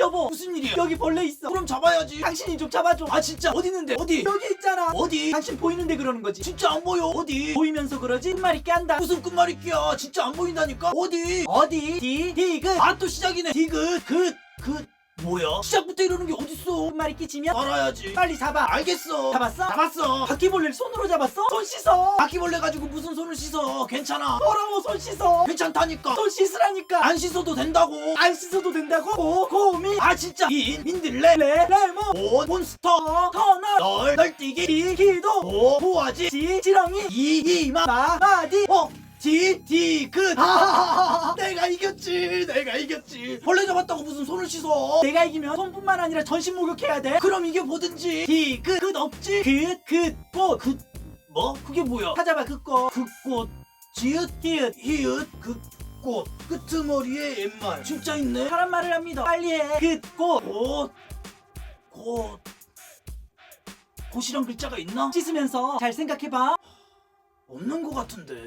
여보 무슨 일이야 여기 벌레 있어? 그럼 잡아야지. 당신이 좀 잡아줘. 아 진짜. 어디 있는데? 어디? 여기 있잖아. 어디? 당신 보이는데 그러는 거지. 진짜 안 보여. 어디? 보이면서 그러지? 끝말이 깐다. 무슨 끝말잇기야 진짜 안 보인다니까? 어디? 어디? 디 디귿 아또 시작이네. 디귿 긋긋 뭐야? 시작부터 이러는 게 어딨어? 끝말이 끼치면 알아야지. 빨리 잡아. 알겠어. 잡았어? 잡았어. 바퀴벌레를 손으로 잡았어? 손 씻어. 바퀴벌레 가지고 무슨 손을 씻어? 괜찮아. 더러워 손 씻어. 괜찮다니까. 손 씻으라니까. 안 씻어도 된다고. 안 씻어도 된다고? 고 고미 아 진짜. 인 민들레 레 레몬 온 몬스터. 터널 널 널뛰기. 비기도. 오 호아지. 지 지렁이. 이 이마 마 마디. 어 디, 디, 그, 아, 내가 이겼지, 내가 이겼지. 벌레 잡았다고 무슨 손을 씻어. 내가 이기면 손뿐만 아니라 전신 목욕해야 돼 그럼 이겨보든지. 디귿 끝 없지? 긋긋꽃 그, 뭐? 그게 뭐야? 찾아봐 그꽃 그 꽃, 지읒, 히읗, 그 꽃. 끄트머리에 옛말. 진짜 있네? 사람 말을 합니다 빨리 해 긋꽃 꽃, 꽃. 꽃이란 글자가 있나? 씻으면서 잘 생각해봐 없는 것 같은데.